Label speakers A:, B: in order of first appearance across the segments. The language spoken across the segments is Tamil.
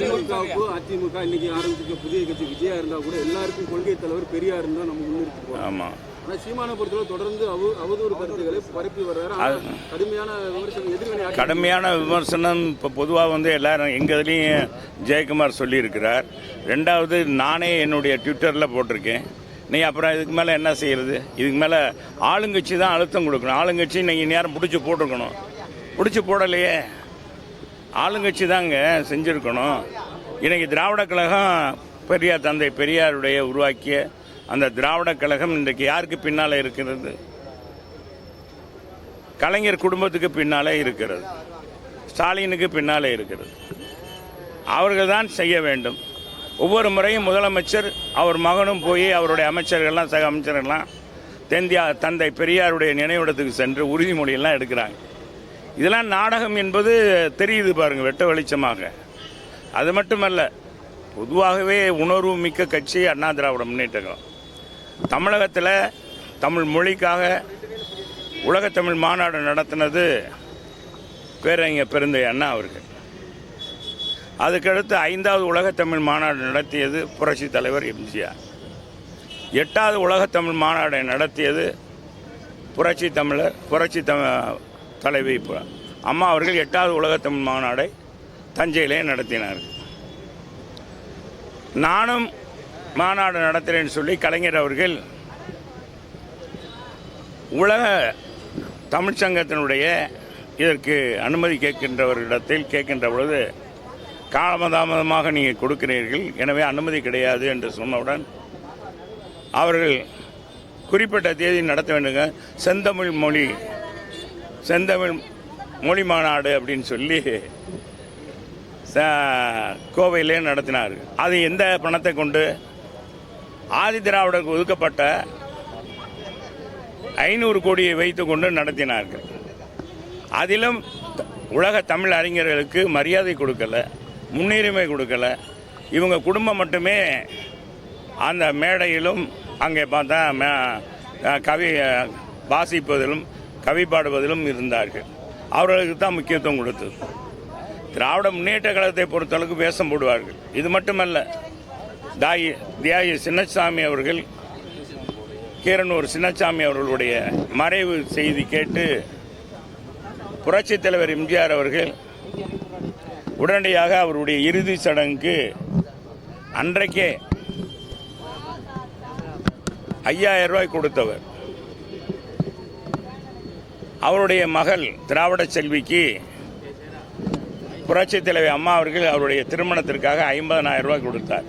A: திமுகவுக்கும் அதிமுக இன்னைக்கு ஆரம்பிச்சிருக்க புதிய கட்சி விஜயா இருந்தா கூட எல்லாருக்கும் கொள்கை தலைவர் பெரியார் தான் நம்ம முன்னிறுத்தி போறோம்.
B: ஆமாம்
A: ஆனா சீமான பொறுத்தவரை தொடர்ந்து அவ அவதூறு கருத்துக்களை பரப்பி வர்றாரு. கடுமையான விமர்சனம் எதிர்வினை
B: கடுமையான விமர்சனம் இப்போ பொதுவாக வந்து எல்லாரும் எங்கள் இதுலேயும் ஜெயக்குமார் சொல்லியிருக்கிறார். ரெண்டாவது நானே என்னுடைய ட்விட்டரில் போட்டிருக்கேன். நீ அப்புறம் இதுக்கு மேலே என்ன செய்யறது? இதுக்கு மேலே ஆளுங்கட்சி தான் அழுத்தம் கொடுக்கணும். ஆளுங்கட்சி நீங்கள் நேரம் பிடிச்சி போட்டிருக்கணும். பிடிச்சி போடலையே. ஆளுங்கட்சி தாங்க செஞ்சுருக்கணும். இன்னைக்கு திராவிட கழகம் பெரியார் தந்தை பெரியாருடைய உருவாக்கிய அந்த திராவிட கழகம் இன்றைக்கு யாருக்கு பின்னால் இருக்கிறது? கலைஞர் குடும்பத்துக்கு பின்னாலே இருக்கிறது. ஸ்டாலினுக்கு பின்னாலே இருக்கிறது. அவர்கள் தான் செய்ய வேண்டும். ஒவ்வொரு முறையும் முதலமைச்சர் அவர் மகனும் போய் அவருடைய அமைச்சர்கள்லாம் சக அமைச்சர்கள்லாம் தெந்தியா தந்தை பெரியாருடைய நினைவிடத்துக்கு சென்று உறுதிமொழியெல்லாம் எடுக்கிறாங்க. இதெல்லாம் நாடகம் என்பது தெரியுது பாருங்க வெட்ட வெளிச்சமாக. அது மட்டுமல்ல பொதுவாகவே உணர்வு மிக்க கட்சி அண்ணா திராவிட முன்னேற்ற கழகம் தமிழகத்தில் தமிழ் மொழிக்காக உலகத்தமிழ் மாநாடு நடத்தினது பேரறிஞர் பெருந்தை அண்ணா அவர்கள். அதுக்கடுத்து ஐந்தாவது உலகத்தமிழ் மாநாடு நடத்தியது புரட்சி தலைவர் எம்ஜிஆர். எட்டாவது உலகத்தமிழ் மாநாடை நடத்தியது புரட்சி தமிழர் புரட்சி தம தலைவி அம்மா அவர்கள் எட்டாவது உலகத்தமிழ் மாநாடை தஞ்சையிலே நடத்தினார்கள். நானும் மாநாடு நடத்துகிறேன்னு சொல்லி கலைஞர் அவர்கள் உலக தமிழ்ச்சங்கத்தினுடைய இதற்கு அனுமதி கேட்கின்றவர்களிடத்தில் கேட்கின்ற பொழுது காலமதாமதமாக நீங்கள் கொடுக்கிறீர்கள். எனவே அனுமதி கிடையாது என்று சொன்னவுடன் அவர்கள் குறிப்பிட்ட தேதி நடத்த வேண்டுங்க செந்தமிழ் மொழி செந்தமிழ் மொழி மாநாடு அப்படின்னு சொல்லி ச- கோவையிலே நடத்தினார். அது எந்த பணத்தை கொண்டு? ஆதி திராவிடருக்கு ஒதுக்கப்பட்ட ஐநூறு கோடியை வைத்துக்கொண்டு நடத்தினார்கள். அதிலும் உலக தமிழ் அறிஞர்களுக்கு மரியாதை கொடுக்கல முன்னுரிமை கொடுக்கல. இவங்க குடும்பம் மட்டுமே அந்த மேடையிலும் அங்கே பார்த்தா மே- கவி வாசிப்பதிலும் கவி பாடுவதிலும் இருந்தார்கள். அவர்களுக்கு தான் முக்கியத்துவம் கொடுத்தது. திராவிட முன்னேற்ற கழகத்தை பொறுத்தளவுக்கு வேஷம் போடுவார்கள். இது மட்டுமல்ல தாயி தியாகி சின்னசாமி அவர்கள் கீரனூர் சின்னசாமி அவர்களுடைய மறைவு செய்தி கேட்டு புரட்சித் தலைவர் எம்ஜிஆர் அவர்கள் உடனடியாக அவருடைய இறுதி சடங்குக்கு அன்றைக்கே ஐயாயிரம் ரூபாய் கொடுத்தவர். அவருடைய மகள் திராவிட செல்விக்கு புரட்சித் தலைவி அம்மா அவர்கள் அவருடைய திருமணத்திற்காக ஐம்பதனாயிரம் ரூபாய் கொடுத்தார்.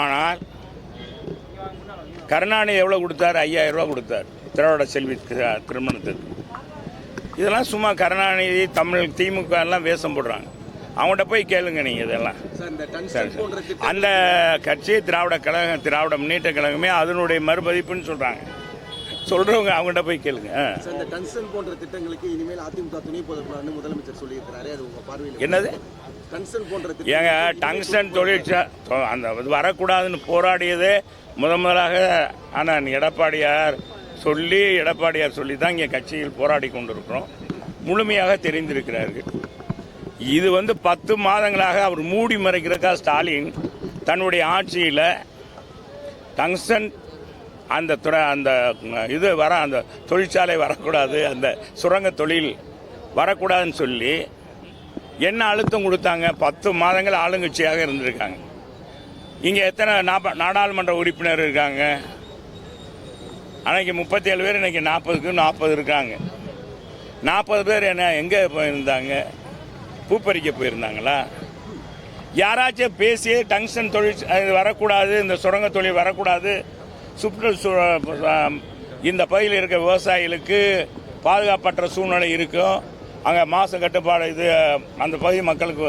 B: ஆனால் கருணாநிதி எவ்வளோ கொடுத்தார்? ஐயாயிரம் ரூபாய் கொடுத்தார் திராவிட செல்வி திருமணத்துக்கு இதெல்லாம் சும்மா கருணாநிதி தமிழ் திமுக எல்லாம் வேஷம் போடுறாங்க. அவங்கள்ட்ட போய் கேளுங்க நீங்கள் இதெல்லாம். அந்த கட்சி திராவிட கழகம் திராவிட முன்னேற்ற கழகமே அதனுடைய மறுபதிப்புன்னு சொல்கிறாங்க சொல்கிறவங்க அவங்கள்ட்ட போய் கேளுங்க.
A: இந்த டங்ஸ்டன் போன்ற திட்டங்களுக்கு இனிமேல் அதிமுக துணை பொதுக்குழு முதலமைச்சர் சொல்லியிருக்கிறாரு அது உங்க பார்வையில்
B: என்னது?
A: டங்ஸ்டன் போன்ற
B: ஏங்க டங்ஸ்டன் தொழிற்சா அந்த இது வரக்கூடாதுன்னு போராடியதே முத முதலாக ஆனால் எடப்பாடியார் சொல்லி எடப்பாடியார் சொல்லி தான் இங்கே கட்சியில் போராடி கொண்டிருக்கிறோம். முழுமையாக தெரிந்திருக்கிறார்கள். இது வந்து பத்து மாதங்களாக அவர் மூடி மறைக்கிறக்கா ஸ்டாலின் தன்னுடைய ஆட்சியில் டங்ஸ்டன் அந்த துறை அந்த இது வர அந்த தொழிற்சாலை வரக்கூடாது அந்த சுரங்க தொழில் வரக்கூடாதுன்னு சொல்லி என்ன அழுத்தம் கொடுத்தாங்க? பத்து மாதங்கள் ஆளுங்கட்சியாக இருந்திருக்காங்க. இங்கே எத்தனை நாப்ப நாடாளுமன்ற உறுப்பினர் இருக்காங்க? அன்றைக்கி முப்பத்தேழு பேர் இன்னைக்கு நாற்பதுக்கு நாற்பது இருக்காங்க. நாற்பது பேர் என்ன எங்கே போயிருந்தாங்க? பூப்பறிக்க போயிருந்தாங்களா? யாராச்சும் பேசி டங்ஷன் தொழில் இது வரக்கூடாது இந்த சுரங்க தொழில் வரக்கூடாது சுற்று இந்த பகுதியில் இருக்க விவசாயிகளுக்கு பாதுகாப்பற்ற சூழ்நிலை இருக்கும். அங்கே மாசு கட்டுப்பாடு இது அந்த பகுதி மக்களுக்கு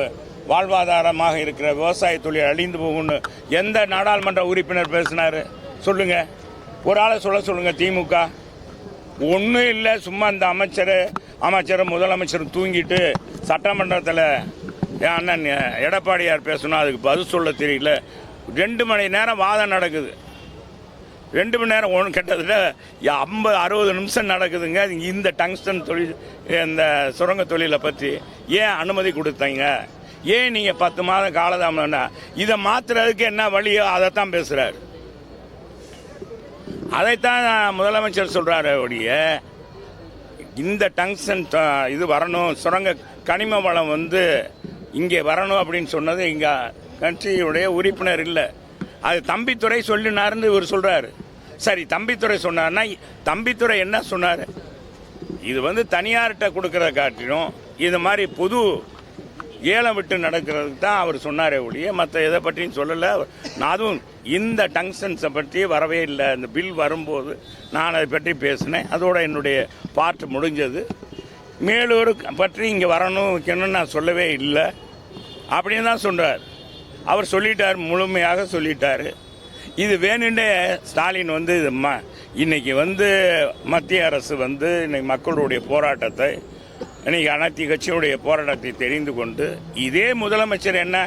B: வாழ்வாதாரமாக இருக்கிற விவசாய தொழில் அழிந்து போகும்னு எந்த நாடாளுமன்ற உறுப்பினர் பேசினார்? சொல்லுங்க. ஒரு ஆளை சொல்ல சொல்லுங்க திமுக. ஒன்றும் இல்லை சும்மா இந்த அமைச்சர் அமைச்சரும் முதலமைச்சரும் தூங்கிட்டு சட்டமன்றத்தில் அண்ணன் எடப்பாடியார் பேசணும் அதுக்கு பதில் சொல்ல தெரியல. ரெண்டு மணி நேரம் வாதம் நடக்குது. ரெண்டு மணி நேரம் ஒன்று கிட்டத்தட்ட ஐம்பது அறுபது நிமிஷம் நடக்குதுங்க. இந்த டங்ஸ்டன் தொழில் இந்த சுரங்க தொழிலை பற்றி ஏன் அனுமதி கொடுத்தீங்க? ஏன் நீங்கள் பத்து மாதம் காலதாமதம்னா இதை மாற்றுறதுக்கு என்ன வழியோ அதைத்தான் பேசுகிறார் அதைத்தான் முதலமைச்சர் சொல்கிறார் ஒழிய இந்த டங்ஷன் இது வரணும். சுரங்க கனிம வளம் வந்து இங்கே வரணும் அப்படின்னு சொன்னது இங்கே கட்சியுடைய உறுப்பினர் இல்லை. அது தம்பித்துறை சொல்லினார்னு இவர் சொல்கிறாரு சரி தம்பித்துறை சொன்னார்னா தம்பித்துறை என்ன சொன்னார்? இது வந்து தனியார்கிட்ட கொடுக்கறத காட்டிலும் இது மாதிரி புது ஏலம் விட்டு நடக்கிறதுக்கு தான் அவர் சொன்னாரே ஒழிய மற்ற எதை பற்றியும் சொல்லலை. நான் அதுவும் இந்த டங்ஷன்ஸை பற்றி வரவே இல்லை. இந்த பில் வரும்போது நான் அதை பற்றி பேசினேன். அதோட என்னுடைய பார்ட் முடிஞ்சது. மேலூர் பற்றி இங்கே வரணும் வைக்கணும்னு நான் சொல்லவே இல்லை. அப்படின்னு தான் சொல்கிறார் அவர் சொல்லிட்டார் முழுமையாக சொல்லிட்டார். இது வேணுண்டே ஸ்டாலின் வந்து இது ம இன்னைக்கு வந்து மத்திய அரசு வந்து இன்னைக்கு மக்களுடைய போராட்டத்தை இன்னைக்கு அனைத்து கட்சியுடைய போராட்டத்தை தெரிந்து கொண்டு இதே முதலமைச்சர் என்ன?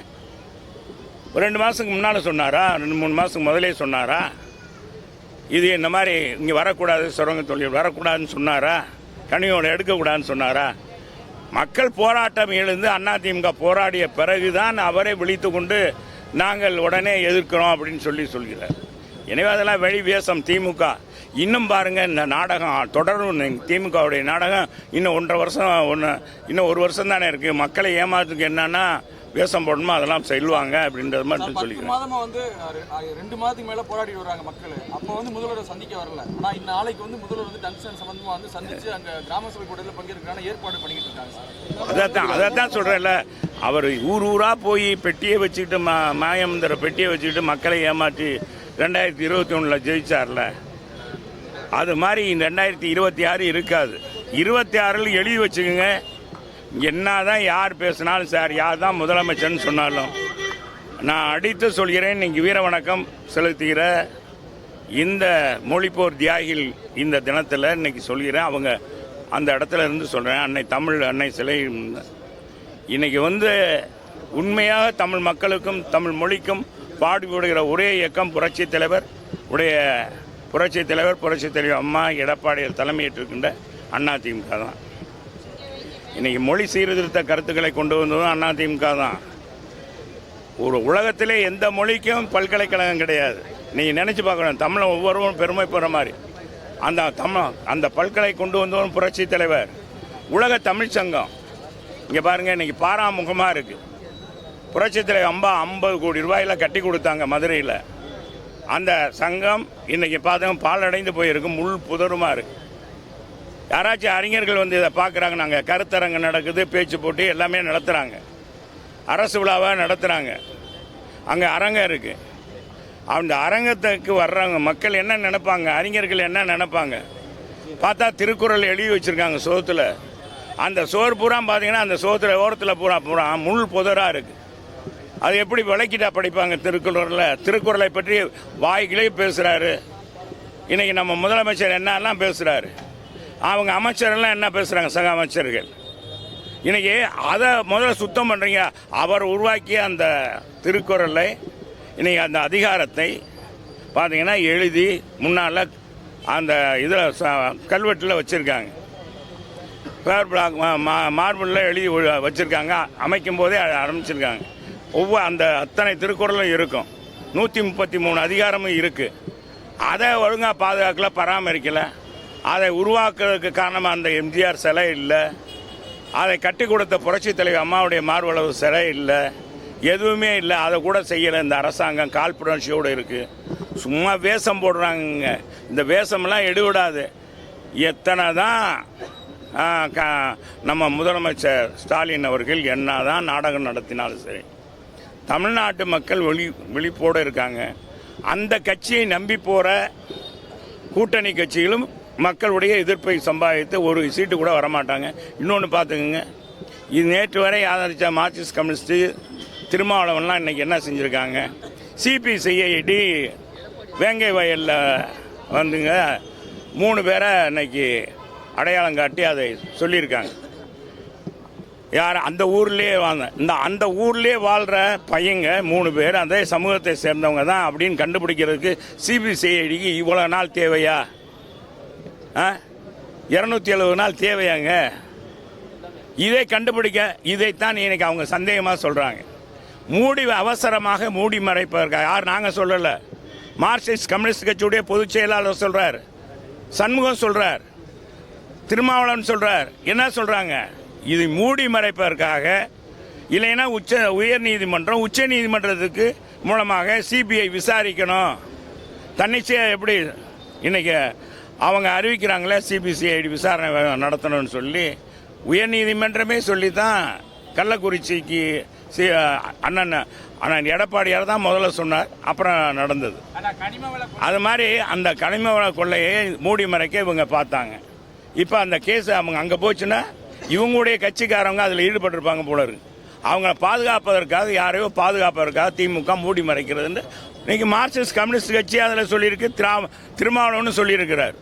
B: ஒரு ரெண்டு மாதத்துக்கு முன்னால் சொன்னாரா? ரெண்டு மூணு மாதத்துக்கு முதலே சொன்னாரா? இது இந்த மாதிரி இங்கே வரக்கூடாது சுரங்க தொழில் வரக்கூடாதுன்னு சொன்னாரா? கனியோட எடுக்கக்கூடாதுன்னு சொன்னாரா? மக்கள் போராட்டம் எழுந்து அதிமுக போராடிய பிறகுதான் அவரை விழித்து கொண்டு நாங்கள் உடனே எதிர்க்கிறோம் அப்படின்னு சொல்லி சொல்கிறார். எனவே அதெல்லாம் வெளி வேஷம் திமுக. இன்னும் பாருங்க இந்த நாடகம் தொடரும். திமுகவுடைய நாடகம் இன்னும் ஒன்றரை வருஷம் ஒன்று இன்னும் ஒரு வருஷம் தானே இருக்குது மக்களை ஏமாத்துக்கு என்னன்னா வேஷம் போடணுமோ? அதெல்லாம் செல்வாங்க அப்படின்றது
C: பத்து
B: சொல்லிக்கிறேன்.
C: மாதமா வந்து ரெண்டு மாதத்துக்கு மேல போராடி வர்றாங்க மக்கள். அப்போ வந்து முதல்வரை சந்திக்க வரல. ஆனா இந்த நாளைக்கு வந்து முதல்வர் வந்து டங்ஷன் சம்பந்தமா வந்து சந்திச்சு அங்க கிராம சபை கூட்டத்தில் பங்கேற்கிறான ஏற்பாடு பண்ணிக்கிட்டு இருக்காங்க சார்.
B: அதைத்தான் அதைத்தான் சொல்கிறேன்ல அவர் ஊர் ஊராக போய் பெட்டியை வச்சுக்கிட்டு மா மாயமந்திர பெட்டியை வச்சுக்கிட்டு மக்களை ஏமாற்றி ரெண்டாயிரத்தி இருபத்தி ஒன்றில் ஜெயிச்சார்ல. அது மாதிரி ரெண்டாயிரத்தி இருபத்தி ஆறு இருக்காது. இருபத்தி ஆறில் எழுதி வச்சுக்கோங்க. என்னதான் யார் பேசினாலும் சார் யார் தான் முதலமைச்சர்னு சொன்னாலும் நான் அடித்து சொல்கிறேன் நீங்கள் வீர வணக்கம் செலுத்துகிற இந்த மொழிப்போர் தியாகிகள் இந்த தினத்தில் இன்னைக்கு சொல்கிறேன். அவங்க அந்த இடத்துல இருந்து சொல்கிறேன் அன்னை தமிழ் அன்னை சிலை. இன்னைக்கு வந்து உண்மையாக தமிழ் மக்களுக்கும் தமிழ் மொழிக்கும் பாடுபடுகிற ஒரே இயக்கம் புரட்சித் தலைவர் உடைய புரட்சித் தலைவர் புரட்சி தலைவர் அம்மா எடப்பாடியார் தலைமையேற்றிருக்கின்ற அதிமுக தான். இன்னைக்கு மொழி சீர்திருத்த கருத்துக்களை கொண்டு வந்ததும் அதிமுக தான். ஒரு உலகத்திலே எந்த மொழிக்கும் பல்கலைக்கழகம் கிடையாது. நீங்கள் நினச்சி பார்க்கணும் தமிழை ஒவ்வொருவரும் பெருமைப்படுற மாதிரி. அந்த தமிழ் அந்த பல்கலை கொண்டு வந்தவரும் புரட்சி தலைவர். உலக தமிழ் சங்கம். இங்கே பாருங்கள் இன்னைக்கு பாராமுகமாக இருக்குது புரட்சி தலைவர் அம்பா ஐம்பது கோடி ரூபாயில் கட்டி கொடுத்தாங்க மதுரையில். அந்த சங்கம் இன்னைக்கு பார்த்தோம் பாலடைந்து போயிருக்கு முள் புதருமா இருக்கு. யாராச்சும் அறிஞர்கள் வந்து இதை பார்க்குறாங்க நாங்கள் கருத்தரங்கு நடக்குது பேச்சு போட்டி எல்லாமே நடத்துகிறாங்க அரசு விழாவாக நடத்துகிறாங்க அங்கே அரங்கம் இருக்குது அந்த அரங்கத்துக்கு வர்றவங்க மக்கள் என்ன நினைப்பாங்க? அறிஞர்கள் என்ன நினைப்பாங்க? பார்த்தா திருக்குறள் எழுதி வச்சுருக்காங்க சோத்தில். அந்த சோறு பூரா பார்த்தீங்கன்னா அந்த சோத்துல ஓரத்தில் பூரா பூரா முள் புதராக இருக்குது அது எப்படி விளக்கிட்டா படிப்பாங்க திருக்குறளில்? திருக்குறளை பற்றி வாய்களே பேசுகிறாரு இன்றைக்கி நம்ம முதலமைச்சர் என்னெல்லாம் பேசுகிறாரு அவங்க அமைச்சரெல்லாம் என்ன பேசுகிறாங்க சக அமைச்சர்கள்? இன்னைக்கு அதை முதல்ல சுத்தம் பண்ணுறீங்க அவர் உருவாக்கிய அந்த திருக்குறளை இன்னைக்கு அந்த அதிகாரத்தை பார்த்தீங்கன்னா எழுதி முன்னால் அந்த இதில் கல்வெட்டில் வச்சுருக்காங்க. பேர் பிளாக் மார்பிளில் எழுதி வச்சுருக்காங்க. அமைக்கும் போதே ஆரம்பிச்சிருக்காங்க. ஒவ்வொரு அந்த அத்தனை திருக்குறளும் இருக்கும். நூற்றி முப்பத்தி மூணு அதிகாரமும் இருக்குது அதை ஒழுங்காக பாதுகாக்கல பராமரிக்கலை. அதை உருவாக்குறதுக்கு காரணமாக அந்த எம்ஜிஆர் சிலை இல்லை. அதை கட்டி கொடுத்த புரட்சி தலைவர் அம்மாவுடைய மார்வளவு சிலை இல்லை. எதுவுமே இல்லை. அதை கூட செய்யலை இந்த அரசாங்கம். கால்புணர்ச்சியோடு இருக்குது சும்மா வேஷம் போடுறாங்க இந்த வேஷமெல்லாம் எடுவிடாது. எத்தனை தான் க- நம்ம முதலமைச்சர் ஸ்டாலின் அவர்கள் என்ன தான் நாடகம் நடத்தினாலும் சரி தமிழ்நாட்டு மக்கள் விழி விழிப்போடு இருக்காங்க. அந்த கட்சியை நம்பி போகிற கூட்டணி கட்சிகளும் மக்களுடைய எதிர்ப்பை சம்பாதித்து ஒரு சீட்டு கூட வரமாட்டாங்க. இன்னொன்று பார்த்துக்குங்க. இது நேற்று வரை ஆதரித்த மார்க்சிஸ்ட் கம்யூனிஸ்ட்டு திருமாவளவன்லாம் இன்னைக்கு என்ன செஞ்சுருக்காங்க? சிபிசிஐடி வேங்கை வயலில் வந்துங்க. மூணு பேரை இன்னைக்கு அடையாளம் காட்டி அதை சொல்லியிருக்காங்க. யார்? அந்த ஊர்லேயே வாங்க இந்த அந்த ஊர்லேயே வாழ்கிற பையங்க மூணு பேர் அதே சமூகத்தை சேர்ந்தவங்க தான் அப்படின்னு கண்டுபிடிக்கிறதுக்கு சிபிசிஐடிக்கு இவ்வளோ நாள் தேவையா? இரநூத்தி எழுபது நாள் தேவையாங்க. இதை கண்டுபிடிக்க இதைத்தான் இன்னைக்கு அவங்க சந்தேகமாக சொல்கிறாங்க மூடி அவசரமாக மூடி மறைப்பதற்காக யார் நாங்கள் சொல்லலை. மார்க்சிஸ்ட் கம்யூனிஸ்ட் கட்சியுடைய பொதுச் செயலாளர் சொல்கிறார் சண்முகம் சொல்கிறார் திருமாவளவன் சொல்கிறார் என்ன சொல்கிறாங்க இது மூடி மறைப்பதற்காக இல்லைன்னா உச்ச உயர் நீதிமன்றம் உச்ச நீதிமன்றத்துக்கு மூலமாக சிபிஐ விசாரிக்கணும். தன்னிச்சையாக எப்படி இன்றைக்கி அவங்க அறிவிக்கிறாங்களே சிபிசிஐடி விசாரணை நடத்தணும்னு சொல்லி உயர் நீதிமன்றமே சொல்லி தான் கள்ளக்குறிச்சிக்கு சி அண்ணன் அண்ணன் எடப்பாடியார் தான் முதல்ல சொன்னார் அப்புறம் நடந்தது. அது மாதிரி அந்த கனிம வள கொள்ளையை மூடி மறைக்க இவங்க பார்த்தாங்க. இப்போ அந்த கேஸ் அவங்க அங்கே போச்சுன்னா இவங்களுடைய கட்சிக்காரங்க அதில் ஈடுபட்டிருப்பாங்க போல இருக்கு. அவங்க பாதுகாப்பதற்காக யாரையோ பாதுகாப்பதற்காக திமுக மூடி மறைக்கிறதுன்னு இன்னைக்கு மார்க்சிஸ்ட் கம்யூனிஸ்ட் கட்சி அதில் சொல்லியிருக்கு திரா திருமாவளவன் சொல்லியிருக்கிறார்.